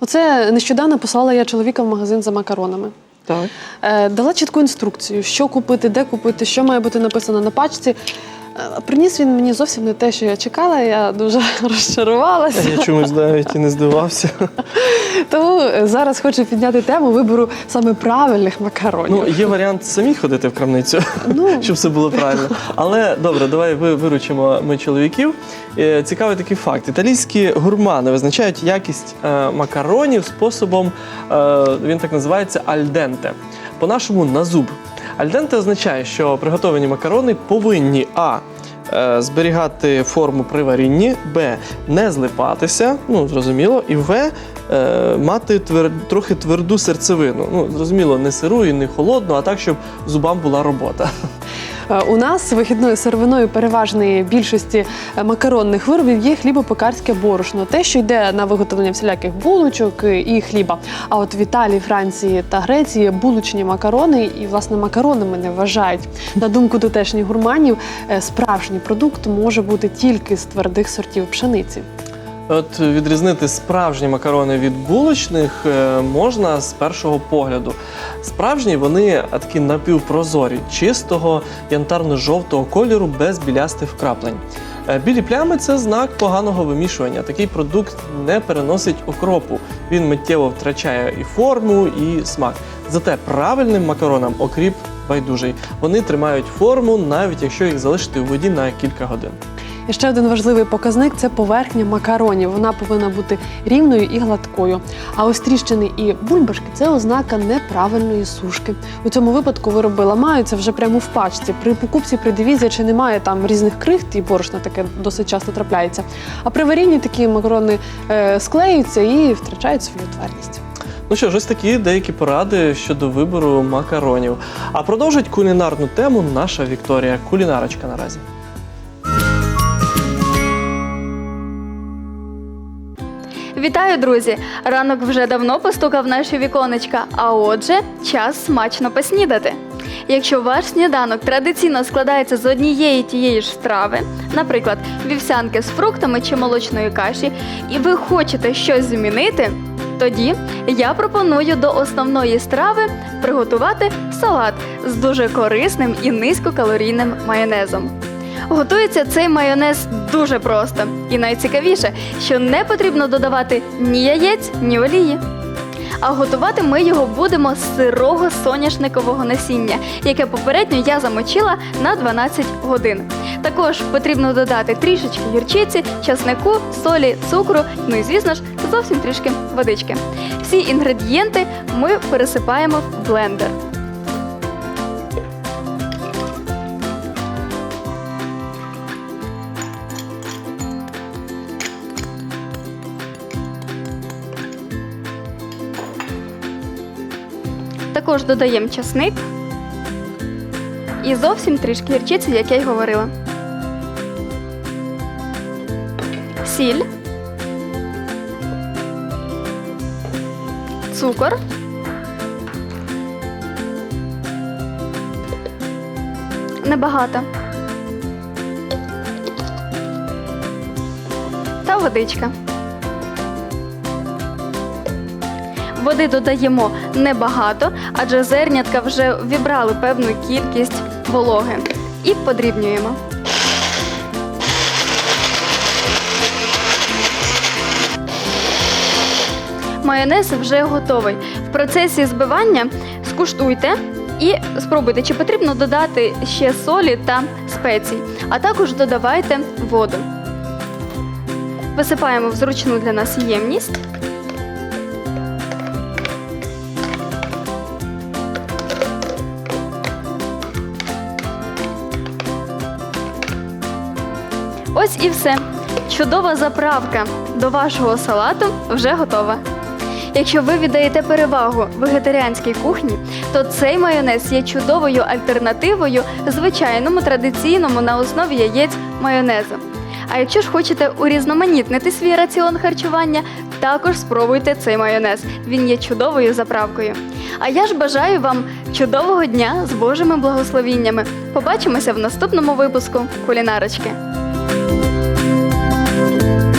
Оце нещодавно послала я чоловіка в магазин за макаронами. Так. Е, дала чітку інструкцію, що купити, де купити, що має бути написано на пачці. Е, Приніс він мені зовсім не те, що я чекала. Я дуже розчарувалася. Я чомусь навіть і не здивався. Тому е, зараз хочу підняти тему вибору саме правильних макаронів. Ну, є варіант самі ходити в крамницю, Ну. щоб все було правильно. Але добре, давай ви виручимо ми чоловіків. Е, Цікавий такий факт: італійські гурмани визначають якість макаронів способом, він так називається альденте. По-нашому на зуб. Альденте означає, що приготовані макарони повинні а. е, Зберігати форму при варінні, Б. Не злипатися, ну зрозуміло, і В. е, Мати твер... трохи тверду серцевину. Ну, зрозуміло, не сиру і не холодну, а так, щоб зубам була робота. У нас вихідною сировиною переважної більшості е, макаронних виробів є хлібопекарське борошно, те, що йде на виготовлення всіляких булочок і хліба. А от в Італії, Франції та Греції булочні макарони і власне макаронами не вважають. На думку тутешніх гурманів, е, справжній продукт може бути тільки з твердих сортів пшениці. От відрізнити справжні макарони від булочних е, можна з першого погляду. Справжні вони такі напівпрозорі, чистого янтарно-жовтого кольору без білястих вкраплень. Е, Білі плями це знак поганого вимішування. Такий продукт не переносить окропу. Він миттєво втрачає і форму, і смак. Зате правильним макаронам окріп байдужий. Вони тримають форму, навіть якщо їх залишити у воді на кілька годин. Ще один важливий показник це поверхня макаронів. Вона повинна бути рівною і гладкою. А ось тріщини і бульбашки це ознака неправильної сушки. У цьому випадку вироби ламаються вже прямо в пачці. При покупці придивізія чи немає там різних крихт і борошна таке досить часто трапляється. А при варінні такі макарони е, склеюються і втрачають свою твердість. Ну що ж, ось такі деякі поради щодо вибору макаронів. А продовжить кулінарну тему наша Вікторія. Кулінарочка наразі. Вітаю, друзі! Ранок вже давно постукав наші віконечка, а отже, час смачно поснідати. Якщо ваш сніданок традиційно складається з однієї тієї ж страви, наприклад, вівсянки з фруктами чи молочної каші, і ви хочете щось змінити, тоді я пропоную до основної страви приготувати салат з дуже корисним і низькокалорійним майонезом. Готується цей майонез дуже просто. І найцікавіше, що не потрібно додавати ні яєць, ні олії. А готувати ми його будемо з сирого соняшникового насіння, яке попередньо я замочила на 12 годин. Також потрібно додати трішечки гірчиці, часнику, солі, цукру, ну і звісно ж зовсім трішки водички. Всі інгредієнти ми пересипаємо в блендер. Також додаємо часник і зовсім трішки гірчиці, як я й говорила. Сіль, цукор, небагато. Та водичка. Води додаємо небагато, адже зернятка вже вібрали певну кількість вологи. І подрібнюємо. Майонез вже готовий. В процесі збивання скуштуйте і спробуйте, чи потрібно додати ще солі та спецій, а також додавайте воду. Висипаємо в зручну для нас ємність. Ось і все. Чудова заправка до вашого салату вже готова. Якщо ви віддаєте перевагу вегетаріанській кухні, то цей майонез є чудовою альтернативою звичайному традиційному на основі яєць майонезу. А якщо ж хочете урізноманітнити свій раціон харчування, також спробуйте цей майонез. Він є чудовою заправкою. А я ж бажаю вам чудового дня з Божими благословіннями. Побачимося в наступному випуску кулінарочки. Bye.